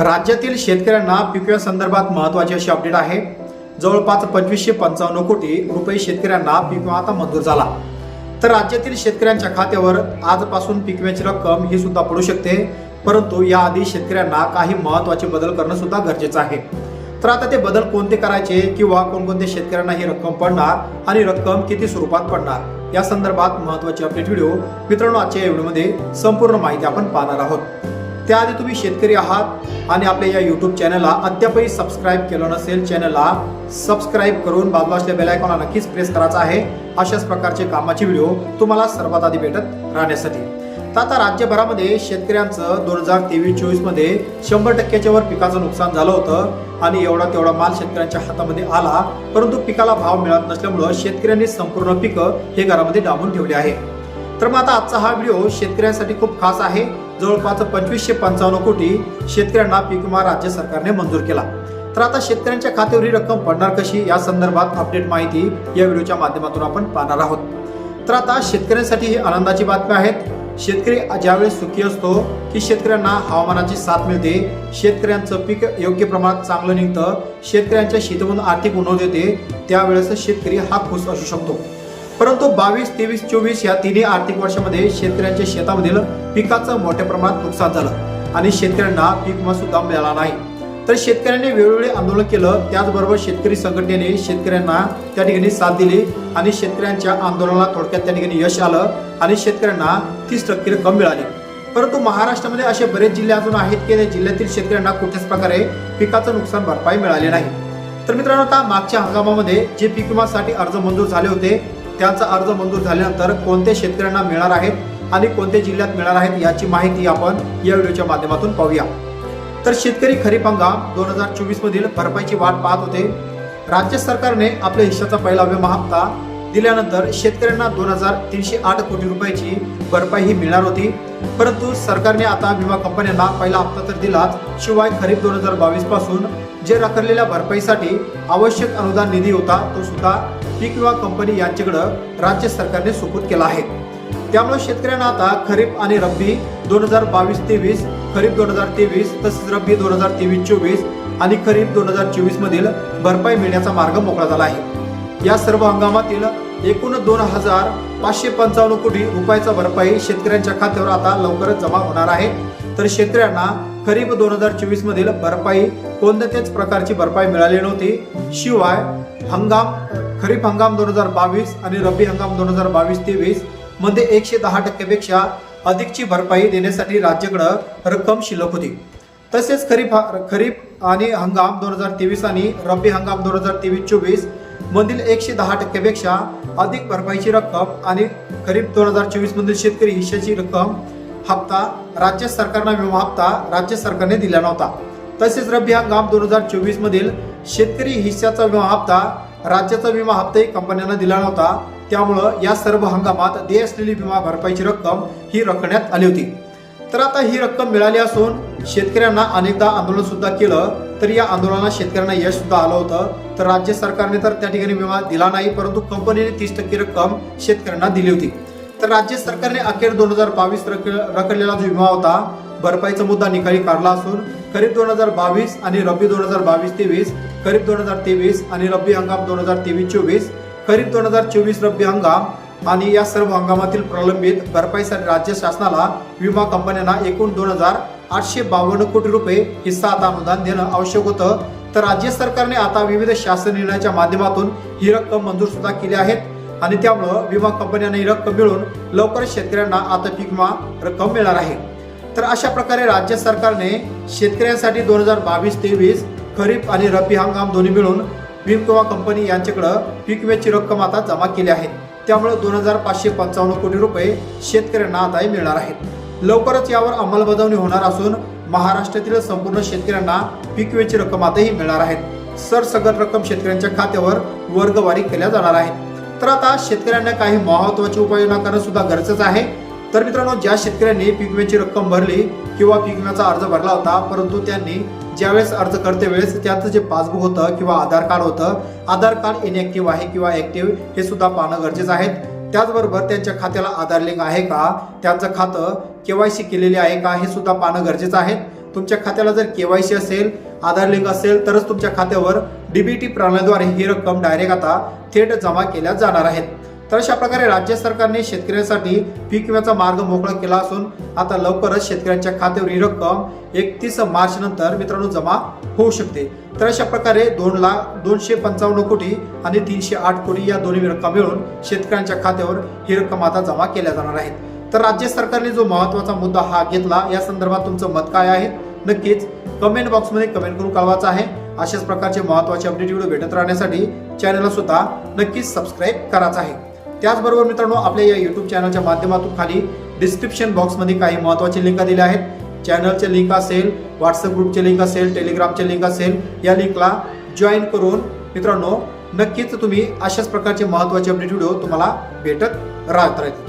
राज्यातील शेतकऱ्यांना पिकव्या संदर्भात महत्वाची अशी अपडेट आहे. जवळपास पंचवीसशे पंचावन्न कोटी रुपये शेतकऱ्यांना पिकवा आता मंजूर झाला. तर राज्यातील शेतकऱ्यांच्या खात्यावर आजपासून पिकव्याची रक्कम ही सुद्धा पडू शकते. परंतु याआधी शेतकऱ्यांना काही महत्त्वाचे बदल करणं सुद्धा गरजेचं आहे. तर आता ते बदल कोणते करायचे किंवा कोणकोणत्या शेतकऱ्यांना ही रक्कम पडणार आणि रक्कम किती स्वरूपात पडणार या संदर्भात महत्वाची अपडेट व्हिडिओ मित्रांनो आजच्या व्हिडिओमध्ये संपूर्ण माहिती आपण पाहणार आहोत. त्याआधी तुम्ही शेतकरी आहात आणि आपल्या या युट्यूब चॅनलला अद्यापही सबस्क्राईब केलं नसेल चॅनलला सबस्क्राईब करून बाजूला असल्या बेलायकॉनला नक्कीच प्रेस करायचा आहे. अशाच प्रकारचे कामाचे व्हिडिओ तुम्हाला सर्वात आधी भेटत राहण्यासाठी. तर आता राज्यभरामध्ये शेतकऱ्यांचं दोन हजार तेवीस चोवीसमध्ये शंभर टक्क्याच्या वर पिकाचं नुकसान झालं होतं आणि एवढा तेवढा माल शेतकऱ्यांच्या हातामध्ये आला परंतु पिकाला भाव मिळत नसल्यामुळं शेतकऱ्यांनी संपूर्ण पिकं हे घरामध्ये डांबून ठेवले आहे. तर मग आता आजचा हा व्हिडिओ शेतकऱ्यांसाठी खूप खास आहे. जवळपास पंचवीसशे पंचावन्न कोटी शेतकऱ्यांना पीक विमा राज्य सरकारने मंजूर केला. तर आता शेतकऱ्यांच्या खात्यावर ही रक्कम पडणार कशी? या संदर्भात अपडेट माहिती या व्हिडिओच्या माध्यमातून आपण पाहणार आहोत. तर आता शेतकऱ्यांसाठी ही आनंदाची बातमी आहेत शेतकरी ज्यावेळेस सुखी असतो की शेतकऱ्यांना हवामानाची साथ मिळते शेतकऱ्यांचं पीक योग्य प्रमाणात चांगलं निघतं शेतकऱ्यांच्या शेतीमधून आर्थिक उन्नत येते त्यावेळेस शेतकरी हा खुश असू शकतो. परंतु बावीस तेवीस चोवीस या तिन्ही आर्थिक वर्षामध्ये शेतकऱ्यांच्या शेतामधील पिकाचं मोठ्या प्रमाणात नुकसान झालं आणि शेतकऱ्यांना पीक विमा सुद्धा मिळाला नाही. तर शेतकऱ्यांनी वेळोवेळी आंदोलन केलं. त्याचबरोबर शेतकरी संघटनेने शेतकऱ्यांना त्या ठिकाणी साथ दिली आणि शेतकऱ्यांच्या आंदोलनाला थोडक्यात त्या ठिकाणी यश आलं आणि शेतकऱ्यांना तीस टक्के रक्कम मिळाली. परंतु महाराष्ट्रामध्ये असे बरेच जिल्हे अजून आहेत की त्या जिल्ह्यातील शेतकऱ्यांना कुठल्याच प्रकारे पिकाचं नुकसान भरपाई मिळाली नाही. तर मित्रांनो आता मागच्या हंगामामध्ये जे पीक विमासाठी अर्ज मंजूर झाले होते त्यांचा अर्ज मंजूर झाल्यानंतर कोणत्या शेतकऱ्यांना मिळणार आहेत? आणि कोणत्या जिल्ह्यात मिळणार आहेत याची माहिती आपण या व्हिडिओच्या माध्यमातून पाहूया. तर शेतकरी खरीप हंगाम दोन हजार चोवीस मधील भरपाईची वाट पाहत होते. राज्य सरकारने आपल्या हिश्शाचा पहिला विमा हप्ता दिल्यानंतर शेतकऱ्यांना दोन हजार तीनशे आठ कोटी रुपयाची भरपाई ही मिळणार होती. परंतु सरकारने आता विमा कंपन्यांना पहिला हप्ता तर दिलाच शिवाय खरीप दोन हजार बावीसपासून जे रखडलेल्या भरपाईसाठी आवश्यक अनुदान निधी होता तो सुद्धा पीक विमा कंपनी यांच्याकडं राज्य सरकारने सुपूर्द केला आहे. त्यामुळे शेतकऱ्यांना आता खरीप आणि रब्बी दोन हजार बावीस तेवीस खरीप दोन हजार तेवीस तसेच रब्बी दोन हजार तेवीस चोवीस आणि खरीप दोन हजार चोवीस मधील भरपाई मिळण्याचा मार्ग मोकळा झाला आहे. या सर्व हंगामातील एकूण दोन हजार पाचशे पंचावन्न कोटी रुपयाचा भरपाई शेतकऱ्यांच्या खात्यावर आता लवकरच जमा होणार आहे. तर शेतकऱ्यांना खरीप दोन हजार चोवीस मधील भरपाई कोणत्याच प्रकारची भरपाई मिळाली नव्हती? शिवाय हंगाम खरीप हंगाम दोन हजार बावीस आणि रब्बी हंगाम दोन हजार बावीस तेवीस मध्ये एकशे दहा टक्क्यापेक्षा अधिकची भरपाई देण्यासाठी राज्याकडं रक्कम शिल्लक होती. तसेच खरीप खरीप आणि हंगाम दोन हजार तेवीस आणि रब्बी हंगाम दोन हजार तेवीस चोवीस मधील एकशे दहा टक्क्यापेक्षा अधिक भरपाईची रक्कम आणि खरीप दोन हजार चोवीस मधील शेतकरी हिश्श्याची रक्कम हप्ता राज्य सरकारना विमा हप्ता राज्य सरकारने दिला नव्हता. तसेच रब्बी हंगाम दोन हजार चोवीस मधील शेतकरी हिश्श्याचा विमा हप्ता राज्याचा विमा हप्ताही कंपन्यांना दिला नव्हता. त्यामुळं या सर्व हंगामात देय असलेली विमा भरपाईची रक्कम ही रखण्यात आली होती. तर आता ही रक्कम मिळाली असून शेतकऱ्यांना अनेकदा आंदोलन सुद्धा केलं तर या आंदोलनात शेतकऱ्यांना यश सुद्धा आलं होतं. तर राज्य सरकारने तर त्या ठिकाणी विमा दिला नाही परंतु कंपनीने तीस टक्के रक्कम शेतकऱ्यांना दिली होती. तर राज्य सरकारने अखेर दोन हजार बावीस रक रखडलेला जो विमा होता भरपाईचा मुद्दा निकाली काढला असून खरीप दोन हजार बावीस आणि रब्बी दोन हजार बावीस तेवीस खरीप दोन हजार तेवीस आणि रब्बी हंगाम दोन हजार तेवीस चोवीस खरीप दोन हजार चोवीस रब्बी हंगाम आणि या सर्व हंगामातील प्रलंबित भरपाईसाठी राज्य शासनाला विमा कंपन्यांना एकूण दोन हजार आठशे बावन्न कोटी रुपये हिस्सा आता अनुदान देणं आवश्यक होतं. तर राज्य सरकारने आता विविध शासन निर्णयाच्या माध्यमातून ही रक्कम मंजूर सुद्धा केली आहेत आणि त्यामुळं विमा कंपन्यांना ही रक्कम मिळून लवकरच शेतकऱ्यांना आता पीक विमा रक्कम मिळणार आहे. तर अशा प्रकारे राज्य सरकारने शेतकऱ्यांसाठी दोन हजार बावीस तेवीस खरीप आणि रब्बी हंगाम दोन्ही मिळून विमा कंपनी यांच्याकडं पीक विम्याची रक्कम आता जमा केली आहे. त्यामुळे दोन हजार पाचशे पंचावन्न कोटी रुपये शेतकऱ्यांना आताही मिळणार आहेत. लवकरच यावर अंमलबजावणी होणार असून महाराष्ट्रातील संपूर्ण शेतकऱ्यांना पीक विम्याची रक्कम आताही मिळणार आहेत सरसगट रक्कम शेतकऱ्यांच्या खात्यावर वर्गवारी केल्या जाणार आहेत. तर आता शेतकऱ्यांना काही महत्वाची उपाययोजना करणं सुद्धा गरजेचं आहे. तर मित्रांनो ज्या शेतकऱ्यांनी पीक विम्याची रक्कम भरली किंवा पीक विम्याचा अर्ज भरला होता परंतु त्यांनी ज्यावेळेस अर्ज करते वेळेस त्याचं जे पासबुक होतं किंवा आधार कार्ड होतं आधार कार्ड इनॅक्टिव्ह आहे किंवा ऍक्टिव्ह हे सुद्धा पाहणं गरजेचं आहे. त्याचबरोबर त्यांच्या खात्याला आधार लिंक आहे का त्यांचं खातं केवायसी केलेले आहे का हे सुद्धा पाहणं गरजेचं आहे. तुमच्या खात्याला जर केवायसी असेल आधार लिंक असेल तरच तुमच्या खात्यावर डीबीटी प्रणालीद्वारे ही रक्कम डायरेक्ट आता थेट जमा केल्या जाणार आहेत. तर अशा प्रकारे राज्य सरकारने शेतकऱ्यांसाठी पीक विम्याचा मार्ग मोकळा केला असून आता लवकरच शेतकऱ्यांच्या खात्यावर ही रक्कम एकतीस मार्च नंतर मित्रांनो जमा होऊ शकते. तर अशा प्रकारे दोन लाख दोनशे पंचावन्न कोटी आणि तीनशे आठ कोटी या दोन्ही रक्कम मिळून शेतकऱ्यांच्या खात्यावर ही रक्कम आता जमा केल्या जाणार आहेत. तर राज्य सरकारने जो महत्त्वाचा मुद्दा हा घेतला या संदर्भात तुमचं मत काय आहे? नक्कीच कमेंट बॉक्समध्ये कमेंट करून कळवायचं आहे. अशाच प्रकारचे महत्त्वाचे अपडेट व्हिडिओ भेटत राहण्यासाठी चॅनलला सुद्धा नक्कीच सबस्क्राईब करायचं आहे. त्याचबरोबर मित्रांनो आपल्या या युट्यूब चॅनलच्या माध्यमातून खाली डिस्क्रिप्शन बॉक्समध्ये काही महत्त्वाचे लिंक दिल्या आहेत. चॅनलचे लिंक असेल व्हॉट्सअप ग्रुपचे लिंक असेल टेलिग्रामचे लिंक असेल या लिंकला जॉईन करून मित्रांनो नक्कीच तुम्ही अशाच प्रकारचे महत्त्वाचे अपडेट व्हिडिओ तुम्हाला भेटत राहत राहतील.